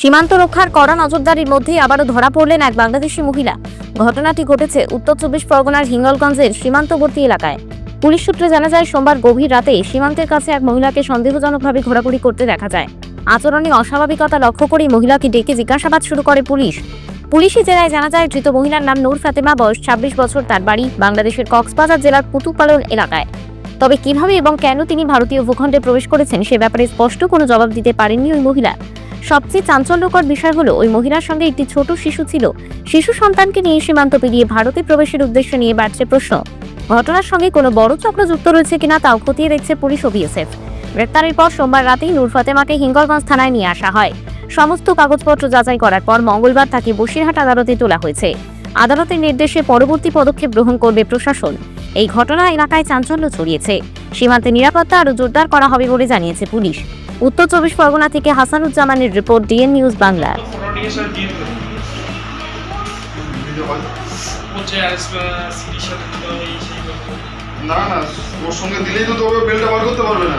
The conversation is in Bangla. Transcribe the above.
সীমান্ত রক্ষার কড়া নজরদারির মধ্যেই আবারও ধরা পড়লেন এক বাংলাদেশি মহিলা। ঘটনাটি ঘটেছে উত্তর চব্বিশ পরগনার হিঙ্গলগঞ্জের সীমান্তবর্তী এলাকায়। পুলিশ সূত্রে জানা যায়, সোমবার গভীর রাতে সীমান্তের কাছে এক মহিলাকে সন্দেহজনকভাবে ঘোরাঘুরি করতে দেখা যায়। আচরণে অস্বাভাবিকতা লক্ষ্য করেই মহিলাকে ডেকে জিজ্ঞাসাবাদ শুরু করে পুলিশ। পুলিশি জেলায় জানা যায়, ধৃত মহিলার নাম নূর ফাতেমা, বয়স ছাব্বিশ বছর, তার বাড়ি বাংলাদেশের কক্সবাজার জেলার পুতুপালন এলাকায়। তবে কীভাবে এবং কেন তিনি ভারতীয় ভূখণ্ডে প্রবেশ করেছেন, সে ব্যাপারে স্পষ্ট কোনো জবাব দিতে পারেননি ওই মহিলা। সবচেয়ে চাঞ্চল্যকর বিষয় হলো, ওই মহিলার সঙ্গে একটি ছোট শিশু ছিল। শিশু সন্তানকে নিয়ে সীমান্ত পেরিয়ে ভারতে প্রবেশের উদ্দেশ্য নিয়ে বাড়ছে প্রশ্ন। ঘটনার সঙ্গে কোনো বড় চক্র যুক্ত রয়েছে কিনা তাও খতিয়ে দেখছে পুলিশ ও বিএসএফ। গ্রেপ্তারের পর সোমবার রাতেই নূর ফাতেমাকে হিঙ্গলগঞ্জ থানায় নিয়ে আসা হয়। সমস্ত কাগজপত্র যাচাই করার পর মঙ্গলবার তাকে বসিরহাট আদালতে তোলা হয়েছে। আদালতের নির্দেশে পরবর্তী পদক্ষেপ গ্রহণ করবে প্রশাসন। এই ঘটনা এলাকায় চাঞ্চল্য ছড়িয়েছে। সীমান্তে নিরাপত্তা আরও জোরদার করা হবে বলে জানিয়েছে পুলিশ। উত্তর চব্বিশ পরগনা থেকে হাসানুজ্জামানের রিপোর্ট ডিএন নিউজ বাংলা। না না ওর সঙ্গে দিলেই তো তোর বেলটা বার করতে পারবে না।